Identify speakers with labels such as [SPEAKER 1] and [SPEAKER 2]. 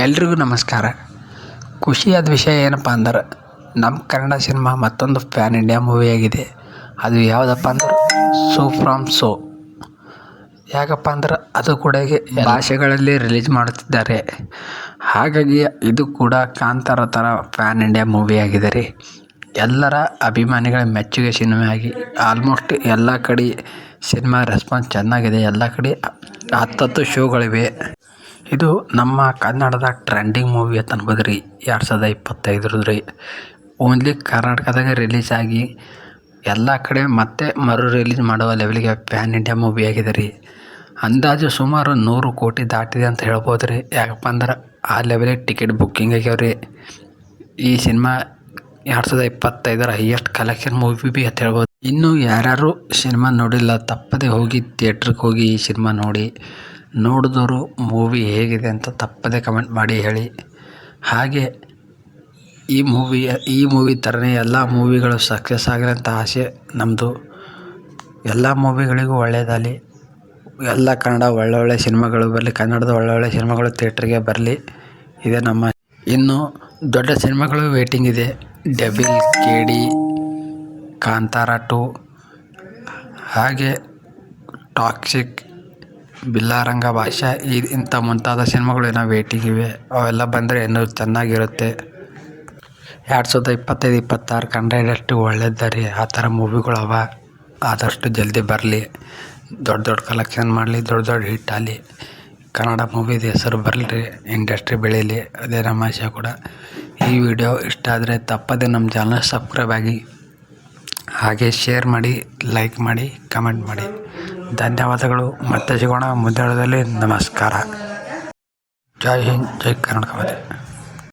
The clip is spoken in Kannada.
[SPEAKER 1] ಎಲ್ರಿಗೂ ನಮಸ್ಕಾರ. ಖುಷಿಯಾದ ವಿಷಯ ಏನಪ್ಪ ಅಂದ್ರೆ ನಮ್ಮ ಕನ್ನಡ ಸಿನಿಮಾ ಮತ್ತೊಂದು ಪ್ಯಾನ್ ಇಂಡಿಯಾ ಮೂವಿಯಾಗಿದೆ ಅದು ಯಾವುದಪ್ಪ ಅಂದ್ರೆ, ಸೋ ಫ್ರಾಮ್ ಸೋ. ಯಾಕಪ್ಪ ಅಂದ್ರೆ, ಅದು ಕೂಡ ಭಾಷೆಗಳಲ್ಲಿ ರಿಲೀಸ್ ಮಾಡುತ್ತಿದ್ದಾರೆ. ಹಾಗಾಗಿ ಇದು ಕೂಡ ಕಾಂತಾರ ಥರ ಪ್ಯಾನ್ ಇಂಡಿಯಾ ಮೂವಿ ಆಗಿದೆ ರೀ. ಎಲ್ಲರ ಅಭಿಮಾನಿಗಳ ಮೆಚ್ಚುಗೆ ಸಿನಿಮಾ ಆಗಿ ಆಲ್ಮೋಸ್ಟ್ ಎಲ್ಲ ಕಡೆ ಸಿನಿಮಾ ರೆಸ್ಪಾನ್ಸ್ ಚೆನ್ನಾಗಿದೆ. ಎಲ್ಲ ಕಡೆ ಹತ್ತತ್ತು ಶೋಗಳಿವೆ ಇದು ನಮ್ಮ ಕನ್ನಡದ ಟ್ರೆಂಡಿಂಗ್ ಮೂವಿ ಅಂತ ಅನ್ಬೋದು ರೀ ಎರಡು ಸಾವಿರದ ಇಪ್ಪತ್ತೈದರದ್ದು ರೀ ಓನ್ಲಿ ಕರ್ನಾಟಕದಾಗ ರಿಲೀಸ್ ಆಗಿ ಎಲ್ಲ ಕಡೆ ಮತ್ತೆ ಮರು ರಿಲೀಸ್ ಮಾಡುವ ಲೆವೆಲ್ಗೆ ಪ್ಯಾನ್ ಇಂಡಿಯಾ ಮೂವಿ ಆಗಿದೆ ರೀ ಅಂದಾಜು ಸುಮಾರು ನೂರು ಕೋಟಿ ದಾಟಿದೆ ಅಂತ ಹೇಳ್ಬೋದು ರೀ ಯಾಕಪ್ಪ ಅಂದ್ರೆ ಆ ಲೆವೆಲಿಗೆ ಟಿಕೆಟ್ ಬುಕ್ಕಿಂಗ್ ಆಗ್ಯಾವ ರೀ ಈ ಸಿನಿಮಾ ಎರಡು ಸಾವಿರದ ಇಪ್ಪತ್ತೈದರ ಹೈಯೆಸ್ಟ್ ಕಲೆಕ್ಷನ್ ಮೂವಿ ಬಿ ಅಂತ ಹೇಳ್ಬೋದು ಇನ್ನು ಯಾರ್ಯಾರು ಸಿನಿಮಾ ನೋಡಿಲ್ಲ, ತಪ್ಪದೆ ಹೋಗಿ ಥಿಯೇಟ್ರಿಗೆ ಹೋಗಿ ಈ ಸಿನಿಮಾ ನೋಡಿ. ನೋಡಿದವರು ಮೂವಿ ಹೇಗಿದೆ ಅಂತ ತಪ್ಪದೆ ಕಮೆಂಟ್ ಮಾಡಿ ಹೇಳಿ. ಹಾಗೆ ಈ ಮೂವಿ ಈ ಮೂವಿ ಥರನೇ ಎಲ್ಲ ಮೂವಿಗಳು ಸಕ್ಸಸ್ ಆಗಲಿ ಅಂತ ಆಸೆ ನಮ್ಮದು ಎಲ್ಲ ಮೂವಿಗಳಿಗೂ ಒಳ್ಳೆಯದಾಗಲಿ ಎಲ್ಲ ಕನ್ನಡ ಒಳ್ಳೊಳ್ಳೆ ಸಿನಿಮಾಗಳು ಬರಲಿ, ಕನ್ನಡದ ಒಳ್ಳೊಳ್ಳೆ ಸಿನಿಮಾಗಳು ಥಿಯೇಟ್ರಿಗೆ ಬರಲಿ, ಇದೇ ನಮ್ಮ ಇನ್ನು ದೊಡ್ಡ ಸಿನಿಮಾಗಳು ವೇಟಿಂಗ್ ಇದೆ. Devil K D Kantara two ಹಾಗೆ ಟಾಕ್ಸಿಕ್ ಬಿಲ್ಲಾರಂಗ ಭಾಷೆ ಈ ಇಂಥ ಮುಂತಾದ ಸಿನಿಮಾಗಳು ವೇಟಿಂಗ್ ಇವೆ ಅವೆಲ್ಲ ಬಂದರೆ ಇನ್ನೂ ಚೆನ್ನಾಗಿರುತ್ತೆ. ಎರಡು ಸಾವಿರದ ಇಪ್ಪತ್ತೈದು, ಇಪ್ಪತ್ತಾರು ಕನ್ನಡ ಇಂಡಸ್ಟ್ರಿ ರೀ. ಆ ಥರ ಮೂವಿಗಳವ ಆದಷ್ಟು ಜಲ್ದಿ ಬರಲಿ. ದೊಡ್ಡ ದೊಡ್ಡ ಕಲೆಕ್ಷನ್ ಮಾಡಲಿ, ದೊಡ್ಡ ದೊಡ್ಡ ಹಿಟ್ ಆಗಲಿ. ಕನ್ನಡ ಮೂವಿದು ಹೆಸರು ಬರಲಿ ರೀ ಇಂಡಸ್ಟ್ರಿ ಬೆಳೀಲಿ. ಅದೇ ನಮ್ಮ ಆಶೆ ಕೂಡ. ಈ ವಿಡಿಯೋ ಇಷ್ಟ ಆದರೆ ತಪ್ಪದೆ ನಮ್ಮ ಚಾನಲ್ ಸಬ್ಸ್ಕ್ರೈಬ್ ಆಗಿ. ಹಾಗೆ ಶೇರ್ ಮಾಡಿ ಲೈಕ್ ಮಾಡಿ ಕಮೆಂಟ್ ಮಾಡಿ. ಧನ್ಯವಾದಗಳು. ಮತ್ತೆ ಸಿಗೋಣ ಮುಂದಿನದಲ್ಲಿ ನಮಸ್ಕಾರ. ಜೈ ಹಿಂದ್ ಜೈ ಕರ್ನಾಟಕ